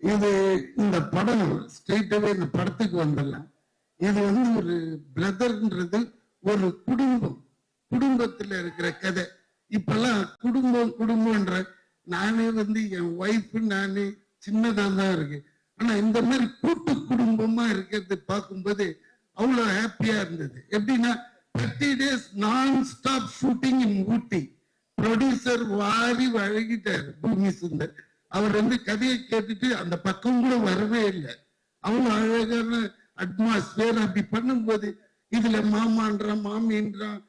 இது இந்த படம் ஸ்ட்ரெயிட்டாகவே இந்த படத்துக்கு வந்துடலாம் இது வந்து ஒரு பிரதர்ன்றது ஒரு குடும்பம். குடும்பத்துல இருக்கிற கதை. இப்பெல்லாம் குடும்பம் குடும்பம்ன்ற நானே வந்து என் ஒய்ஃப் நானே சின்னதாக தான் இருக்கு. ஆனா இந்த மாதிரி கூட்டு குடும்பமா இருக்கிறது பார்க்கும்போது அவ்வளவு ஹாப்பியா இருந்தது. எப்படின்னா தேர்ட்டி டேஸ் நான் stop shooting in Ooty. Producer வாரி வழங்கிட்டார் பூமி சுந்தர். அவர் வந்து கதையை கேட்டுட்டு அந்த பக்கம் கூட வரவே இல்லை. அவங்க அழகான அட்மாஸ்பியர் அப்படி பண்ணும்போது இதுல மாமான்றான் மாமின்றான்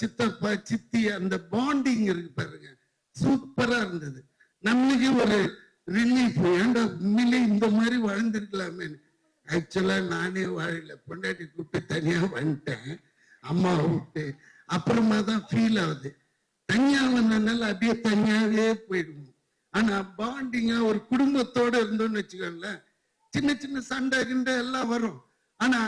சித்தப்பா சித்தி அந்த பாண்டிங் இருக்கு பாருங்க. சூப்பரா இருந்தது. நம்மளுக்கு ஒரு ரிலீஃப் ஏண்டா உண்மையிலே இந்த மாதிரி வாழ்ந்துருக்கலாமே? ஆக்சுவலா நானே வாழல. பொண்டாட்டி கூப்பிட்டு தனியா வந்துட்டேன். அம்மா விட்டு அப்புறமா தான் ஃபீல் ஆகுது. தனியா வந்ததுனால அப்படியே தனியாவே போயிடுவோம். ஆனா பாண்டிங்கா ஒரு குடும்பத்தோட இருந்தோம்னு வச்சுக்கோங்களேன். சின்ன சின்ன சண்டை கிண்டை எல்லாம் வரும். ஆனா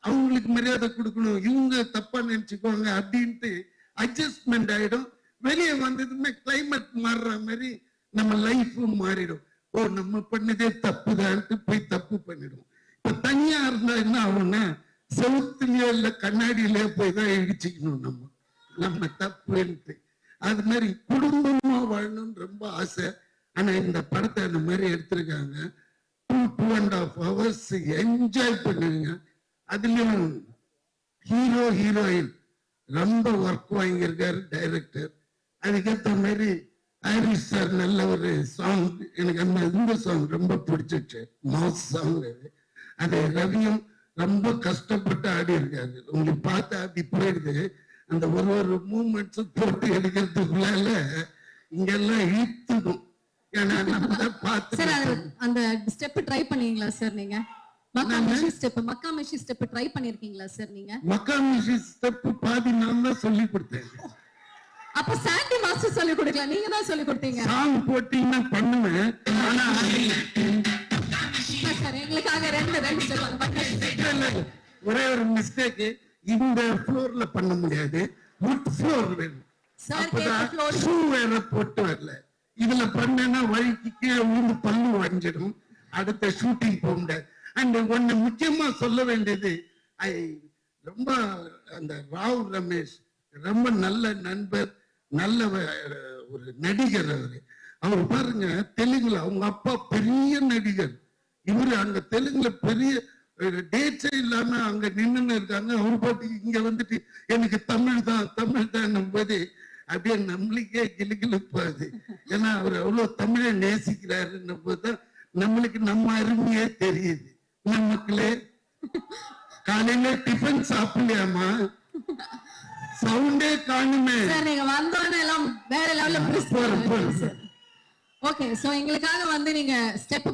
அவங்களுக்கு மரியாதை கொடுக்கணும். இவங்க தப்பா நினைச்சுக்கோங்க அப்படின்ட்டு அட்ஜஸ்ட்மெண்ட் ஆயிடும். வெளியே வந்ததுமே கிளைமேட் மாறுற மாதிரி நம்ம லைஃபும் மாறிடும். ஓ நம்ம பண்ணதே தப்பு தப்புதான்ட்டு போய் தப்பு பண்ணிடும். இப்ப தனியா இருந்தா என்ன ஆகும்னா செவுத்துலயோ இல்ல கண்ணாடியிலயோ போய் தான் இடிச்சுக்கணும் நம்ம. நம்ம தப்புன்ட்டு. அது மாதிரி குடும்பமா வாழணும்னு ரொம்ப ஆசை. ஆனா இந்த படத்தை அந்த மாதிரி எடுத்திருக்காங்க. Two two and half hours enjoy பண்ணுங்க அதுலயும் ஹீரோ ஹீரோயின் ரொம்ப ஒர்க் வாங்கியிருக்காரு டைரக்டர் அதுக்கேற்ற மாதிரி ஹாரிஸ் சார் நல்ல ஒரு சாங் எனக்கு அந்த இந்த சாங் ரொம்ப பிடிச்சிச்சு மாஸ் சாங் அது. அது ரவியும் ரொம்ப கஷ்டப்பட்டு ஆடி இருக்காரு. உங்களுக்கு பார்த்து அப்படி போயிடுது. அந்த ஒரு ஒரு மூமெண்ட்ஸும் போட்டு எடுக்கிறதுக்குள்ளால இங்கெல்லாம் இழுத்துக்கும். சார் அந்த ஸ்டெப் ட்ரை பண்ணீங்களா சார் நீங்க? மக்கா மிஷி ஸ்டெப் மக்கா மிஷி ஸ்டெப் ட்ரை பண்ணிருக்கீங்களா சார் நீங்க? மக்கா மிஷி ஸ்டெப் பாதி நான் தான் சொல்லி கொடுத்தேன். அப்ப சாண்டி மாஸ்டர் சொல்லி கொடுக்கலாம் நீங்க தான் சொல்லி கொடுத்தீங்க. சாங் போட்டீங்கன்னா பண்ணுவேன்? ஆனா சார் எங்களுக்காக ரெண்டு ரெண்டு ஸ்டெப். ஒரே ஒரு மிஸ்டேக் இந்த ஃப்ளோர்ல பண்ண முடியாது. வுட் ஃப்ளோர் வேணும். சார் அப்பதான் கேட்ட ஃப்ளோர் ஷூ வேற போட்டு வரல. இதுல பண்ணனா வழிக்கு கீழே விழுந்து பல்லு வஞ்சிடும் அடுத்த ஷூட்டிங் போக முடியாது அண்ட் ஒன்னு முக்கியமா சொல்ல வேண்டியது ஐ ரொம்ப அந்த ராவ் ரமேஷ் ரொம்ப நல்ல நண்பர் நல்ல ஒரு நடிகர் அவரு. அவர் பாருங்க தெலுங்குல அவங்க அப்பா பெரிய நடிகர். இவரு அங்க தெலுங்குல பெரிய டேட்ஸே இல்லாம அங்க நின்னு இருக்காங்க. அவர் பாட்டு இங்க வந்துட்டு எனக்கு தமிழ் தான் தமிழ் தான் போது அப்படியே நம்மளுக்கே கிளுகிழுப்பாது ஏன்னா அவர் அவ்வளவு தமிழை நேசிக்கிறாருன்னும் போதுதான் நம்மளுக்கு நம்ம அருமையே தெரியுது. மக்களே காலையில டிஃபன் சாப்பிடலையாமா சவுண்டே காணுமே. சார் நீங்க வந்தோடனே எல்லாம் வேற லெவல்ல போறேன் ஓகே சோ எங்களுக்காக வந்து நீங்க ஸ்டெப்